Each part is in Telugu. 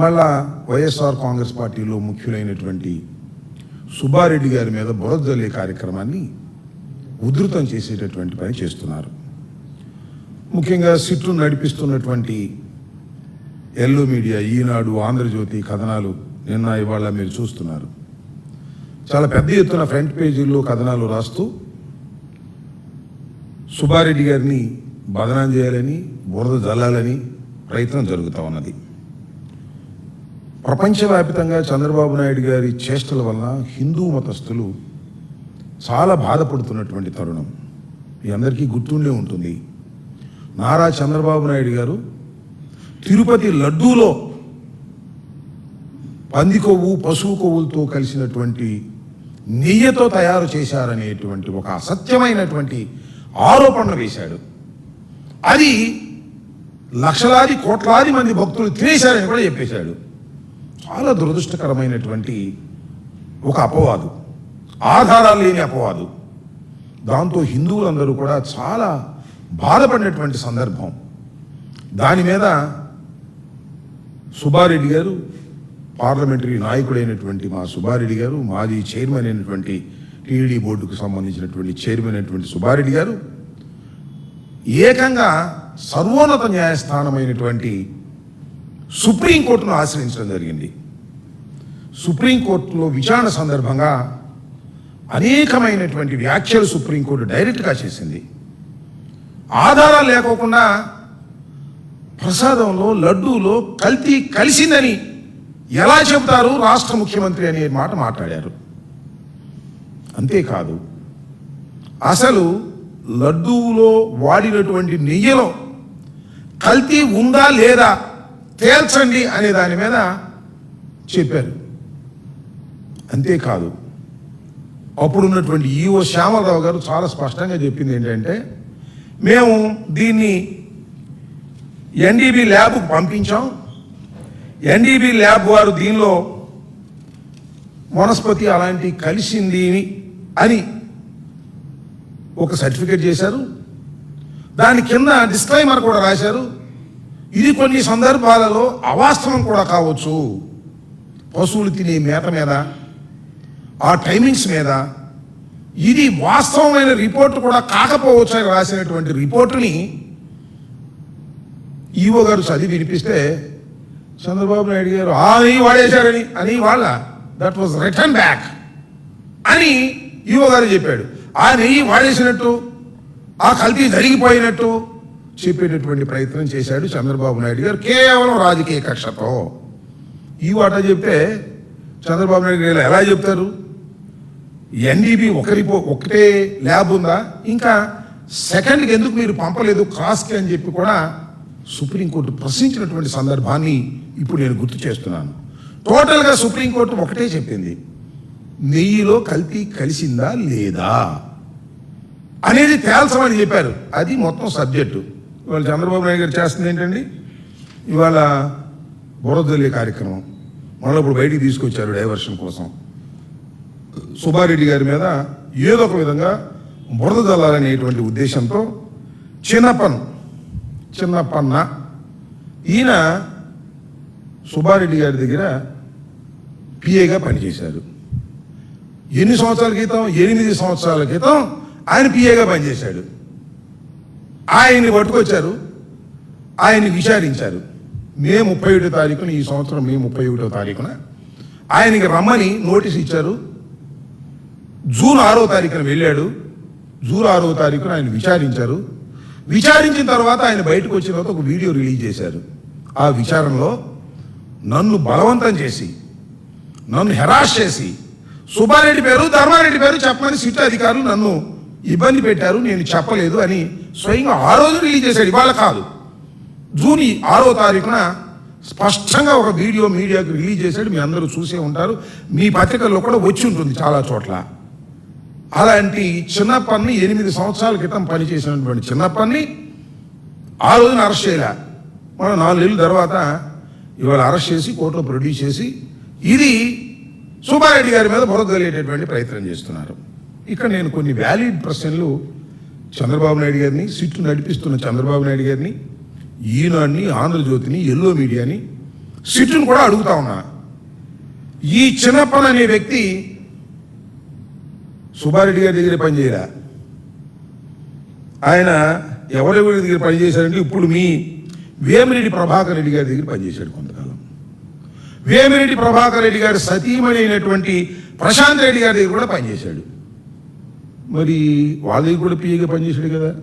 మళ్ళా వైఎస్ఆర్ కాంగ్రెస్ పార్టీలో ముఖ్యులైనటువంటి సుబ్బారెడ్డి గారి మీద బురద్దలే కార్యక్రమాన్ని ఉధృతం చేసేటటువంటి పని చేస్తున్నారు. ముఖ్యంగా సిట్టు నడిపిస్తున్నటువంటి ఎల్లో మీడియా ఈనాడు ఆంధ్రజ్యోతి కథనాలు నిన్న ఇవాళ మీరు చూస్తున్నారు. చాలా పెద్ద ఎత్తున ఫ్రంట్ పేజీల్లో కథనాలు రాస్తూ సుబ్బారెడ్డి గారిని బదనాం చేయాలని బురద జల్లాలని ప్రయత్నం జరుగుతూ ఉన్నది. ప్రపంచవ్యాప్తంగా చంద్రబాబు నాయుడు గారి చేష్టల వల్ల హిందూ మతస్థులు చాలా బాధపడుతున్నటువంటి తరుణం. మీ అందరికీ గుర్తుండే ఉంటుంది. నారా చంద్రబాబు నాయుడు గారు తిరుపతి లడ్డూలో పంది కొవ్వు పశువు కొవ్వులతో కలిసినటువంటి నెయ్యితో తయారు చేశారనేటువంటి ఒక అసత్యమైనటువంటి ఆరోపణలు వేశాడు. అది లక్షలాది కోట్లాది మంది భక్తులు తినేశారని కూడా చెప్పేశాడు. చాలా దురదృష్టకరమైనటువంటి ఒక అపవాదు. ఆధారాలు లేని అపవాదు. దాంతో హిందువులందరూ కూడా చాలా బాధపడినటువంటి సందర్భం. దాని మీద సుబ్బారెడ్డి గారు పార్లమెంటరీ నాయకుడైనటువంటి మా సుబ్బారెడ్డి గారు మాజీ చైర్మన్ అయినటువంటి టీడీ బోర్డుకు సంబంధించినటువంటి చైర్మన్ అయినటువంటి సుబ్బారెడ్డి గారు ఏకంగా సర్వోన్నత న్యాయస్థానమైనటువంటి సుప్రీంకోర్టును ఆశ్రయించడం జరిగింది. సుప్రీంకోర్టులో విచారణ సందర్భంగా అనేకమైనటువంటి వ్యాఖ్యలు సుప్రీంకోర్టు డైరెక్ట్గా చేసింది. ఆధారాలు లేకోకుండా ప్రసాదంలో లడ్డూలో కల్తీ కలిసిందని ఎలా చెబుతారు రాష్ట్ర ముఖ్యమంత్రి అనే మాట మాట్లాడారు. అంతేకాదు అసలు లడ్డూలో వాడినటువంటి నెయ్యిలో కల్తీ ఉందా లేదా తేల్చండి అనే దాని మీద చెప్పారు. అంతేకాదు అప్పుడున్నటువంటి ఈఓ శ్యామలరావు గారు చాలా స్పష్టంగా చెప్పింది ఏంటంటే మేము దీన్ని ఎన్డీబీ ల్యాబ్కు పంపించాం. ఎన్డీబీ ల్యాబ్ వారు దీనిలో వనస్పతి అలాంటి కలిసింది అని ఒక సర్టిఫికేట్ చేశారు. దాని కింద డిస్క్లైమర్ కూడా రాశారు. ఇది కొన్ని సందర్భాలలో అవాస్తవం కూడా కావచ్చు. పశువులు తినే మేత మీద ఆ టైమింగ్స్ మీద ఇది వాస్తవమైన రిపోర్ట్ కూడా కాకపోవచ్చు అని రాసినటువంటి రిపోర్టుని ఈవో గారు చదివి వినిపిస్తే చంద్రబాబు నాయుడు గారు ఆ నెయ్యి వాడేశారని అని వాళ్ళ దట్ వాజ్ రిటర్న్ బ్యాక్ అని ఈవో గారు చెప్పాడు. ఆ నెయ్యి వాడేసినట్టు ఆ కల్తీ జరిగిపోయినట్టు చెప్పేటటువంటి ప్రయత్నం చేశాడు చంద్రబాబు నాయుడు గారు. కేవలం రాజకీయ కక్షతో. ఈ వాట చెప్తే చంద్రబాబు నాయుడు గారు ఎలా చెప్తారు? ఎన్డీబీ ఒకరి ఒకటే ల్యాబ్ ఉందా? ఇంకా సెకండ్కి ఎందుకు మీరు పంపలేదు క్రాస్కి అని చెప్పి కూడా సుప్రీంకోర్టు ప్రశ్నించినటువంటి సందర్భాన్ని ఇప్పుడు నేను గుర్తు చేస్తున్నాను. టోటల్గా సుప్రీంకోర్టు ఒకటే చెప్పింది. నెయ్యిలో కల్తీ కలిసిందా లేదా? అనేది తేల్చమని చెప్పారు. అది మొత్తం సబ్జెక్టు. ఇవాళ చంద్రబాబు నాయుడు గారు చేస్తుంది ఏంటండి? ఇవాళ బురదల్లి కార్యక్రమం. మళ్ళీ ఇప్పుడు బయటికి తీసుకొచ్చారు డైవర్షన్ కోసం. సుబ్బారెడ్డి గారి మీద ఏదో ఒక విధంగా బురద జల్లాలనేటువంటి ఉద్దేశంతో చిన్నపన్ చిన్నపన్న ఈయన సుబ్బారెడ్డి గారి దగ్గర పిఏగా పనిచేశారు. ఎన్ని సంవత్సరాల క్రితం? ఎనిమిది సంవత్సరాల క్రితం ఆయన పిఏగా పనిచేశాడు. ఆయన్ని పట్టుకొచ్చారు. ఆయన్ని విచారించారు. మే ముప్పై ఒకటో తారీఖున ఈ సంవత్సరం మే ముప్పై ఒకటో తారీఖున ఆయనకి రమ్మని నోటీస్ ఇచ్చారు. జూన్ ఆరో తారీఖున వెళ్ళాడు. జూన్ ఆరో తారీఖున ఆయన విచారించారు. విచారించిన తర్వాత ఆయన బయటకు వచ్చిన తర్వాత ఒక వీడియో రిలీజ్ చేశారు. ఆ విచారణలో నన్ను బలవంతం చేసి నన్ను హెరాస్ చేసి సుబ్బారెడ్డి పేరు ధర్మారెడ్డి పేరు చెప్పమని సిట్ అధికారులు నన్ను ఇబ్బంది పెట్టారు నేను చెప్పలేదు అని స్వయంగా ఆ రోజు రిలీజ్ చేశాడు. ఇవాళ కాదు. జూన్ ఆరో తారీఖున స్పష్టంగా ఒక వీడియో మీడియాకు రిలీజ్ చేశాడు. మీ అందరూ చూసే ఉంటారు. మీ పత్రికల్లో కూడా వచ్చి ఉంటుంది చాలా చోట్ల. అలాంటి చిన్నప్పని ఎనిమిది సంవత్సరాల క్రితం పనిచేసినటువంటి చిన్నప్పని ఆ రోజున అరెస్ట్ చేయలే. మన నాలుగేళ్ళ తర్వాత ఇవాళ అరెస్ట్ చేసి కోర్టులో ప్రొడ్యూస్ చేసి ఇది సుబ్బారెడ్డి గారి మీద బురద తెలియటటువంటి ప్రయత్నం చేస్తున్నారు. ఇక్కడ నేను కొన్ని వ్యాలిడ్ ప్రశ్నలు చంద్రబాబు నాయుడు గారిని సిట్టు నడిపిస్తున్న చంద్రబాబు నాయుడు గారిని ఈనాడిని ఆంధ్రజ్యోతిని ఎల్లో మీడియాని సిట్టును కూడా అడుగుతా ఉన్నా. ఈ చిన్నప్పన్ అనే వ్యక్తి సుబ్బారెడ్డి గారి దగ్గర పనిచేయరా ఆయన ఎవరెవరి దగ్గర పనిచేశారంటే ఇప్పుడు మీ వేమిరెడ్డి ప్రభాకర్ రెడ్డి గారి దగ్గర పనిచేశాడు కొంతకాలం. వేమిరెడ్డి ప్రభాకర్ రెడ్డి గారి సతీమణి అయినటువంటి ప్రశాంత్ రెడ్డి గారి దగ్గర కూడా పనిచేశాడు మరి వాళ్ళ దగ్గర కూడా పిఏగా పనిచేశాడు కదా.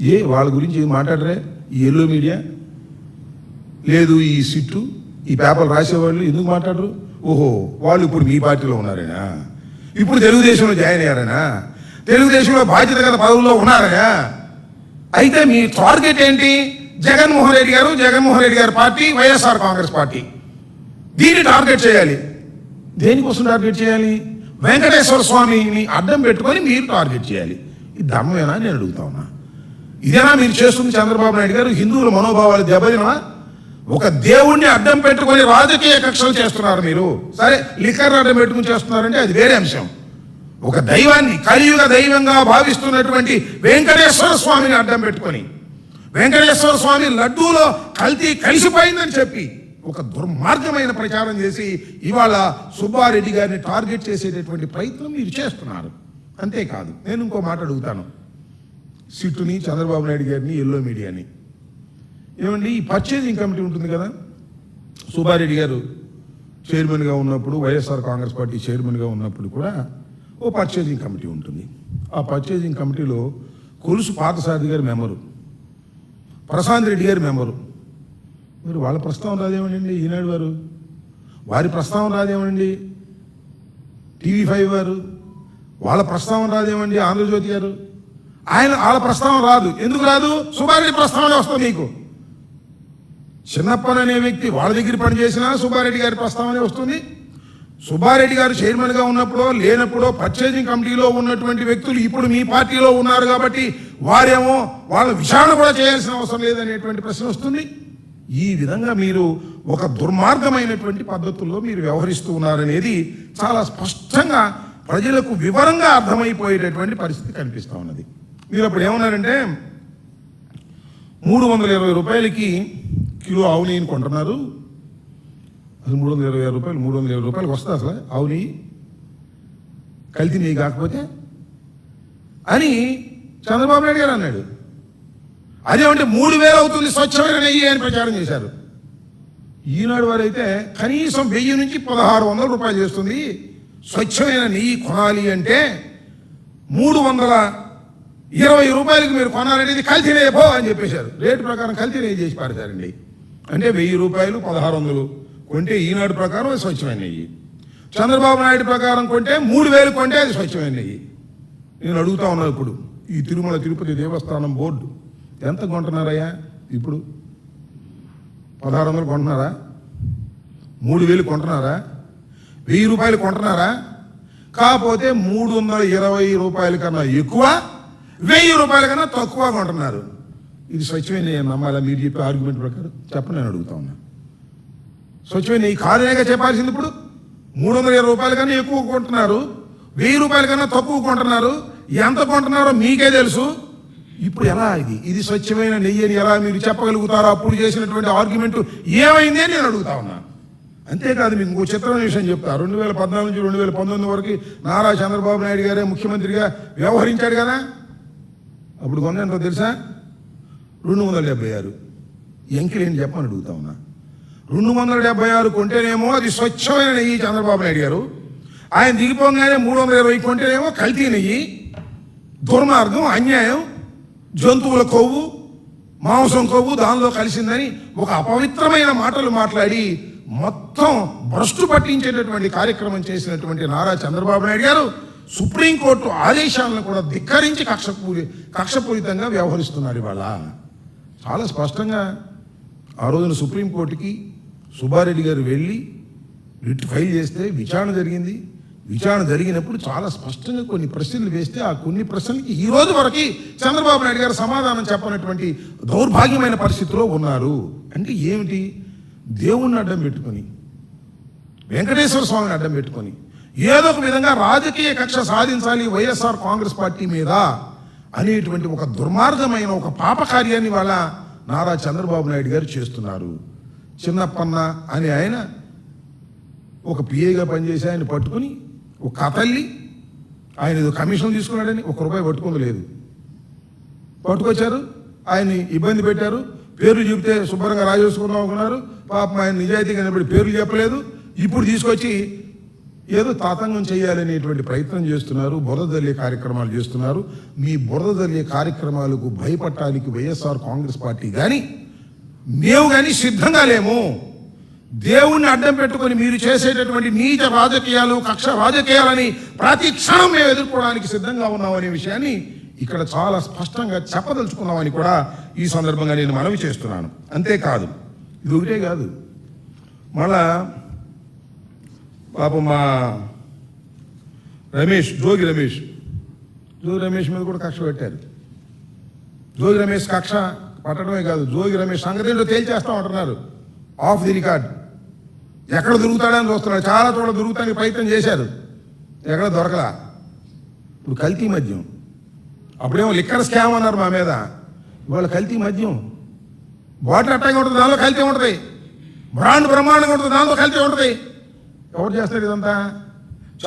ఏ వాళ్ళ గురించి ఏం మాట్లాడరే? ఈ ఎల్లో మీడియా లేదు ఈ సిట్టు ఈ పేపర్లు రాసేవాళ్ళు ఎందుకు మాట్లాడరు? ఓహో వాళ్ళు ఇప్పుడు మీ పార్టీలో ఉన్నారేనా? ఇప్పుడు తెలుగుదేశంలో జాయిన్ అయ్యారనా? తెలుగుదేశంలో బాధ్యత గల పదవుల్లో ఉన్నారనా? అయితే మీ టార్గెట్ ఏంటి? జగన్మోహన్ రెడ్డి గారు జగన్మోహన్ రెడ్డి గారి పార్టీ వైఎస్ఆర్ కాంగ్రెస్ పార్టీ. దీన్ని టార్గెట్ చేయాలి. దేనికోసం టార్గెట్ చేయాలి? వెంకటేశ్వర స్వామిని అడ్డం పెట్టుకొని మీరు టార్గెట్ చేయాలి. ఇది ధర్మమేనా నేను అడుగుతా ఉన్నా. ఇదేనా మీరు చేస్తుంది చంద్రబాబు నాయుడు గారు? హిందువుల మనోభావాలు దెబ్బతినా ఒక దేవుణ్ణి అడ్డం పెట్టుకొని రాజకీయ కక్షలు చేస్తున్నారు మీరు. సరే లిఖర్ అడ్డం పెట్టుకుని చేస్తున్నారంటే అది వేరే అంశం. ఒక దైవాన్ని కలియుగ దైవంగా భావిస్తున్నటువంటి వెంకటేశ్వర స్వామిని అడ్డం పెట్టుకొని వెంకటేశ్వర స్వామి లడ్డూలో కల్తీ కలిసిపోయిందని చెప్పి ఒక దుర్మార్గమైన ప్రచారం చేసి ఇవాళ సుబ్బారెడ్డి గారిని టార్గెట్ చేసేటటువంటి ప్రయత్నం మీరు చేస్తున్నారు. అంతేకాదు నేను ఇంకో మాట అడుగుతాను. సిట్టుని చంద్రబాబు నాయుడు గారిని ఎల్లో మీడియాని. ఏమండి ఈ పర్చేజింగ్ కమిటీ ఉంటుంది కదా? సుబ్బారెడ్డి గారు చైర్మన్గా ఉన్నప్పుడు వైఎస్ఆర్ కాంగ్రెస్ పార్టీ చైర్మన్గా ఉన్నప్పుడు కూడా ఓ పర్చేజింగ్ కమిటీ ఉంటుంది. ఆ పర్చేజింగ్ కమిటీలో కొలుసు పాతసారథి గారి మెంబరు ప్రశాంత్ రెడ్డి గారి మెంబరు. మరి వాళ్ళ ప్రస్తావన రాదేమనండి? ఈనాడు వారు. వారి ప్రస్తావన రాదేమనండి? టీవీ ఫైవ్ వారు. వాళ్ళ ప్రస్తావన రాదేమండి ఆంధ్రజ్యోతి గారు. ఆయన వాళ్ళ ప్రస్తావన రాదు. ఎందుకు రాదు? సుబ్బారెడ్డి ప్రస్తావన వస్తుంది మీకు. చిన్నప్పన్ అనే వ్యక్తి వాళ్ళ దగ్గర పనిచేసినా సుబ్బారెడ్డి గారి ప్రస్తావనే వస్తుంది. సుబ్బారెడ్డి గారు చైర్మన్గా ఉన్నప్పుడో లేనప్పుడో పర్చేజింగ్ కమిటీలో ఉన్నటువంటి వ్యక్తులు ఇప్పుడు మీ పార్టీలో ఉన్నారు కాబట్టి వారేమో వాళ్ళ విచారణ కూడా చేయాల్సిన అవసరం లేదనేటువంటి ప్రశ్న వస్తుంది. ఈ విధంగా మీరు ఒక దుర్మార్గమైనటువంటి పద్ధతుల్లో మీరు వ్యవహరిస్తూ ఉన్నారనేది చాలా స్పష్టంగా ప్రజలకు వివరంగా అర్థమైపోయేటటువంటి పరిస్థితి కనిపిస్తా ఉన్నది. మీరు అప్పుడు ఏమన్నారంటే మూడు వందల ఇరవై రూపాయలకి కిలో ఆవు నెయ్యిని కొంటున్నారు. అది మూడు వందల ఇరవై రూపాయలు మూడు వందల ఇరవై రూపాయలకు వస్తుంది అసలు ఆవు నెయ్యి. కల్తీ నెయ్యి కాకపోతే అని చంద్రబాబు నాయుడు గారు అన్నాడు. అదేమంటే మూడు వేలు అవుతుంది స్వచ్ఛమైన నెయ్యి అని ప్రచారం చేశారు. ఈనాడు వారైతే కనీసం వెయ్యి నుంచి పదహారు వందల రూపాయలు చేస్తుంది. స్వచ్ఛమైన నెయ్యి కొనాలి అంటే మూడు వందల ఇరవై రూపాయలకు మీరు కొనాలనేది కల్తీ పో అని చెప్పేశారు. రేటు ప్రకారం కల్తీ నెయ్యి చేసి పారేశారండి. అంటే వెయ్యి రూపాయలు పదహారు వందలు కొంటే ఈనాడు ప్రకారం అది స్వచ్ఛమైన నెయ్యి. చంద్రబాబు నాయుడు ప్రకారం కొంటే మూడు వేలు కొంటే అది స్వచ్ఛమైన నెయ్యి. నేను అడుగుతా ఉన్నాను ఇప్పుడు ఈ తిరుమల తిరుపతి దేవస్థానం బోర్డు. ఎంత కొంటున్నారయ్యా? ఇప్పుడు పదహారు వందలు కొంటున్నారా? మూడు వేలు కొంటున్నారా? వెయ్యి రూపాయలు కొంటున్నారా? కాకపోతే మూడు వందల ఇరవై రూపాయల కన్నా ఎక్కువ వెయ్యి రూపాయల కన్నా తక్కువ కొంటున్నారు. ఇది స్వచ్ఛమైన నెయ్యి నమ్మాలా? మీరు చెప్పే ఆర్గ్యుమెంట్ ప్రకారం చెప్పని నేను అడుగుతా ఉన్నా. స్వచ్ఛమైన ఈ కాదనేగా చెప్పాల్సింది ఇప్పుడు. మూడు వందల ఇరవై రూపాయల కన్నా ఎక్కువ కొంటున్నారు వెయ్యి రూపాయల కన్నా తక్కువ కొంటున్నారు. ఎంత కొంటున్నారో మీకే తెలుసు. ఇప్పుడు ఎలా ఇది? ఇది స్వచ్ఛమైన నెయ్యి అని ఎలా మీరు చెప్పగలుగుతారో అప్పుడు చేసినటువంటి ఆర్గ్యుమెంట్ ఏమైంది అని నేను అడుగుతా ఉన్నాను అంతేకాదు మీకు ఇంకో చిత్రమైన విషయం చెప్తా. రెండు వేల పద్నాలుగు నుంచి రెండు వేల పంతొమ్మిది వరకు నారా చంద్రబాబు నాయుడు గారే ముఖ్యమంత్రిగా వ్యవహరించాడు కదా? అప్పుడు కొన్న ఎంతో తెలుసా? రెండు వందల డెబ్బై ఆరు. ఎంకిలేని చెప్పని అడుగుతా ఉన్నా. రెండు వందల డెబ్బై ఆరు కొంటేనేమో అది స్వచ్ఛమైన నెయ్యి చంద్రబాబు నాయుడు గారు. ఆయన దిగిపోగానే మూడు వందల ఇరవై కొంటేనేమో కల్తీ నెయ్యి. దుర్మార్గం అన్యాయం. జంతువుల కొవ్వు మాంసం కొవ్వు దానిలో కలిసిందని ఒక అపవిత్రమైన మాటలు మాట్లాడి మొత్తం భ్రష్టు పట్టించేటటువంటి కార్యక్రమం చేసినటువంటి నారా చంద్రబాబు నాయుడు గారు సుప్రీంకోర్టు ఆదేశాలను కూడా ధిక్కరించి కక్షపూరి కక్షపూరితంగా వ్యవహరిస్తున్నారు ఇవాళ. చాలా స్పష్టంగా ఆ రోజున సుప్రీంకోర్టుకి సుబ్బారెడ్డి గారు వెళ్ళి రిట్ ఫైల్ చేస్తే విచారణ జరిగింది. విచారణ జరిగినప్పుడు చాలా స్పష్టంగా కొన్ని ప్రశ్నలు వేస్తే ఆ కొన్ని ప్రశ్నలకి ఈ రోజు వరకు చంద్రబాబు నాయుడు గారు సమాధానం చెప్పనటువంటి దౌర్భాగ్యమైన పరిస్థితిలో ఉన్నారు. అంటే ఏమిటి? దేవుణ్ణి అడ్డం పెట్టుకొని వెంకటేశ్వర స్వామిని అడ్డం పెట్టుకొని ఏదో ఒక విధంగా రాజకీయ కక్ష సాధించాలి వైఎస్ఆర్ కాంగ్రెస్ పార్టీ మీద అనేటువంటి ఒక దుర్మార్గమైన ఒక పాప కార్యాన్ని వాళ్ళ నారా చంద్రబాబు నాయుడు గారు చేస్తున్నారు. చిన్నప్పన్న అని ఆయన ఒక పిఏగా పనిచేసి ఆయన పట్టుకుని ఒక కథల్లి ఆయన ఏదో కమిషన్ తీసుకున్నాడని ఒక రూపాయి పట్టుకుంది లేదు. పట్టుకొచ్చారు ఆయన్ని ఇబ్బంది పెట్టారు పేర్లు చెబితే శుభ్రంగా రాజేసుకుందాం అనుకున్నారు. పాపం ఆయన నిజాయితీగా నిలబడి పేర్లు చెప్పలేదు. ఇప్పుడు తీసుకొచ్చి ఏదో తాతంగం చేయాలనేటువంటి ప్రయత్నం చేస్తున్నారు బురదల్లి కార్యక్రమాలు చేస్తున్నారు. మీ బురదల్లి కార్యక్రమాలకు భయపడటానికి వైఎస్ఆర్ కాంగ్రెస్ పార్టీ కానీ మేము కానీ సిద్ధంగా లేము. దేవుణ్ణి అడ్డం పెట్టుకొని మీరు చేసేటటువంటి నీచ రాజకీయాలు కక్ష రాజకీయాలని ప్రతి క్షణం మేము ఎదుర్కోవడానికి సిద్ధంగా ఉన్నామనే విషయాన్ని ఇక్కడ చాలా స్పష్టంగా చెప్పదలుచుకున్నామని కూడా ఈ సందర్భంగా నేను మనవి చేస్తున్నాను. అంతేకాదు ఇది ఒకటే కాదు. మళ్ళా పాపం మా రమేష్ జోగి రమేష్ జోగి రమేష్ మీద కూడా కక్ష పెట్టారు. జోగి రమేష్ కక్ష పట్టడమే కాదు జోగి రమేష్ సంగతి తేల్చేస్తాం అంటున్నారు. ఆఫ్ ది రికార్డ్ ఎక్కడ దొరుకుతాడని చూస్తున్నాడు. చాలా చోట్ల దొరుకుతానికి ప్రయత్నం చేశారు ఎక్కడ దొరకలా? ఇప్పుడు కల్తీ మద్యం. అప్పుడేమో లిక్కర్ స్కామ్ అన్నారు మా మీద. ఇవాళ కల్తీ మద్యం. బాటిల్ అట్టగా ఉంటుంది దానిలో కల్తీ ఉంటుంది. బ్రాండ్ బ్రహ్మాండంగా ఉంటుంది దానిలో కల్తీ ఉంటుంది. ఎవరు చేస్తారు ఇదంతా?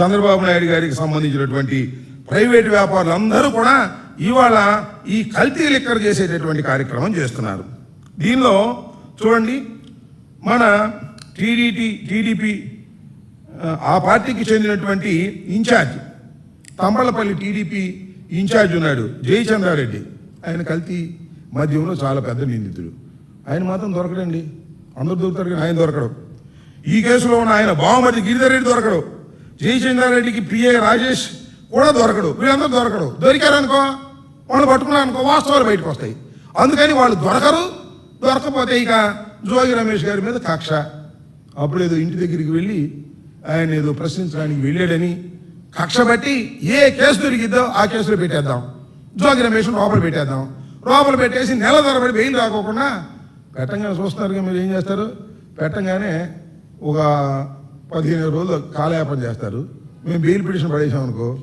చంద్రబాబు నాయుడు గారికి సంబంధించినటువంటి ప్రైవేట్ వ్యాపారులు అందరూ కూడా ఇవాళ ఈ కల్తీ లిక్కర్ చేసేటటువంటి కార్యక్రమం చేస్తున్నారు. దీనిలో చూడండి మన టీడీటీ టీడీపీ ఆ పార్టీకి చెందినటువంటి ఇన్ఛార్జ్ తంబళపల్లి టీడీపీ ఇన్ఛార్జ్ ఉన్నాడు జయచంద్రారెడ్డి. ఆయన కల్తీ మద్యంలో చాలా పెద్ద నిందితుడు. ఆయన మాత్రం దొరకడండి. అందరు దొరుకుతారు కానీ ఆయన దొరకడు. ఈ కేసులో ఉన్న ఆయన బావమతి గిరిధర్ రెడ్డి దొరకడు. జయచంద్రారెడ్డికి పిఏ రాజేష్ కూడా దొరకడు. వీళ్ళందరూ దొరకడు. దొరికారనుకో వాళ్ళు పట్టుకున్నారనుకో వాస్తవాలు బయటకు వస్తాయి. అందుకని వాళ్ళు దొరకరు. దొరకపోతే ఇక జోగి రమేష్ గారి మీద కక్ష. అప్పుడు ఏదో ఇంటి దగ్గరికి వెళ్ళి ఆయన ఏదో ప్రశ్నించడానికి వెళ్ళాడని కక్ష బట్టి ఏ కేసు దొరికిద్దో ఆ కేసులో పెట్టేద్దాం. జోగి రమేష్ లోపల పెట్టేద్దాం. లోపల పెట్టేసి నెల తరబడి బెయిల్ రాకోకుండా పెట్టంగానే చూస్తున్నారు మీరు ఏం చేస్తారు? పెట్టంగానే ఒక పదిహేను రోజులు కాలయాపన చేస్తారు. మేము బెయిల్ పిటిషన్ పడేసాం అనుకో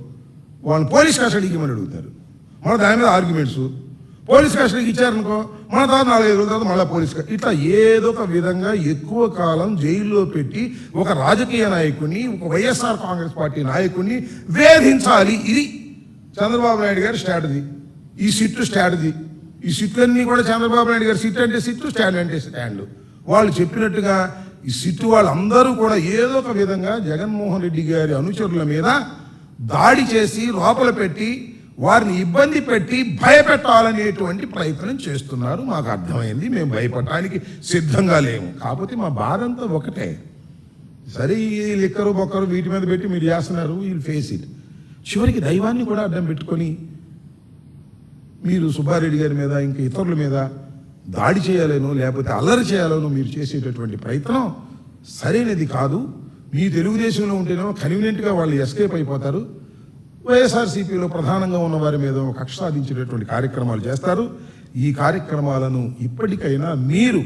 వాళ్ళని పోలీస్ కస్టడీకి ఇవ్వమని అడుగుతారు. మన దాని మీద ఆర్గ్యుమెంట్స్. పోలీస్ కస్టడీకి ఇచ్చారనుకో మన తర్వాత నాలుగైదు రోజుల తర్వాత మళ్ళీ పోలీస్ ఇట్లా ఏదో ఒక విధంగా ఎక్కువ కాలం జైల్లో పెట్టి ఒక రాజకీయ నాయకుడిని ఒక వైఎస్ఆర్ కాంగ్రెస్ పార్టీ నాయకుడిని వేధించాలి. ఇది చంద్రబాబు నాయుడు గారి స్ట్రాటజీ. ఈ సిట్టు స్ట్రాటజీ. ఈ సిట్లన్నీ కూడా చంద్రబాబు నాయుడు గారి సిట్ అంటే సిట్టు స్టాండ్ అంటే స్టాండ్. వాళ్ళు చెప్పినట్టుగా ఈ సిట్టు వాళ్ళందరూ కూడా ఏదో ఒక విధంగా జగన్మోహన్ రెడ్డి గారి అనుచరుల మీద దాడి చేసి లోపల పెట్టి వారిని ఇబ్బంది పెట్టి భయపెట్టాలనేటువంటి ప్రయత్నం చేస్తున్నారు. మాకు అర్థమైంది మేము భయపడటానికి సిద్ధంగా లేము. కాకపోతే మా బాధ అంతా ఒకటే. సరే ఈ లిక్కరు బొక్కరు వీటి మీద పెట్టి మీరు చేస్తున్నారు వీళ్ళు ఫేస్ ఇట్ చివరికి దైవాన్ని కూడా అడ్డం పెట్టుకొని మీరు సుబ్బారెడ్డి గారి మీద ఇంకా ఇతరుల మీద దాడి చేయాలనో లేకపోతే అల్లరి చేయాలనో మీరు చేసేటటువంటి ప్రయత్నం సరైనది కాదు. మీ తెలుగుదేశంలో ఉంటేనేమో కన్వీనియంట్గా వాళ్ళు ఎస్కేప్ అయిపోతారు. వైఎస్ఆర్సీపీలో ప్రధానంగా ఉన్న వారి మీద కక్ష సాధించేటటువంటి కార్యక్రమాలు చేస్తారు. ఈ కార్యక్రమాలను ఇప్పటికైనా మీరు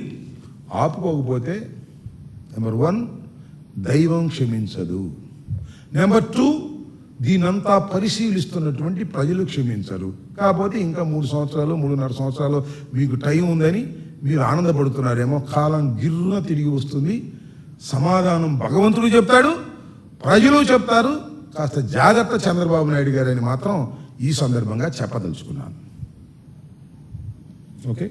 ఆపుకోకపోతే నెంబర్ వన్ దైవం క్షమించదు. నెంబర్ టూ దీనంతా పరిశీలిస్తున్నటువంటి ప్రజలు క్షమించరు. కాకపోతే ఇంకా మూడు సంవత్సరాలు మూడున్నర సంవత్సరాలు మీకు టైం ఉందని మీరు ఆనందపడుతున్నారేమో కాలం గిర్రున తిరిగి వస్తుంది. సమాధానం భగవంతుడు చెప్తాడు ప్రజలు చెప్తారు కాస్త జాగ్రత్త చంద్రబాబు నాయుడు గారని మాత్రం ఈ సందర్భంగా చెప్పదలుచుకున్నాను. ఓకే?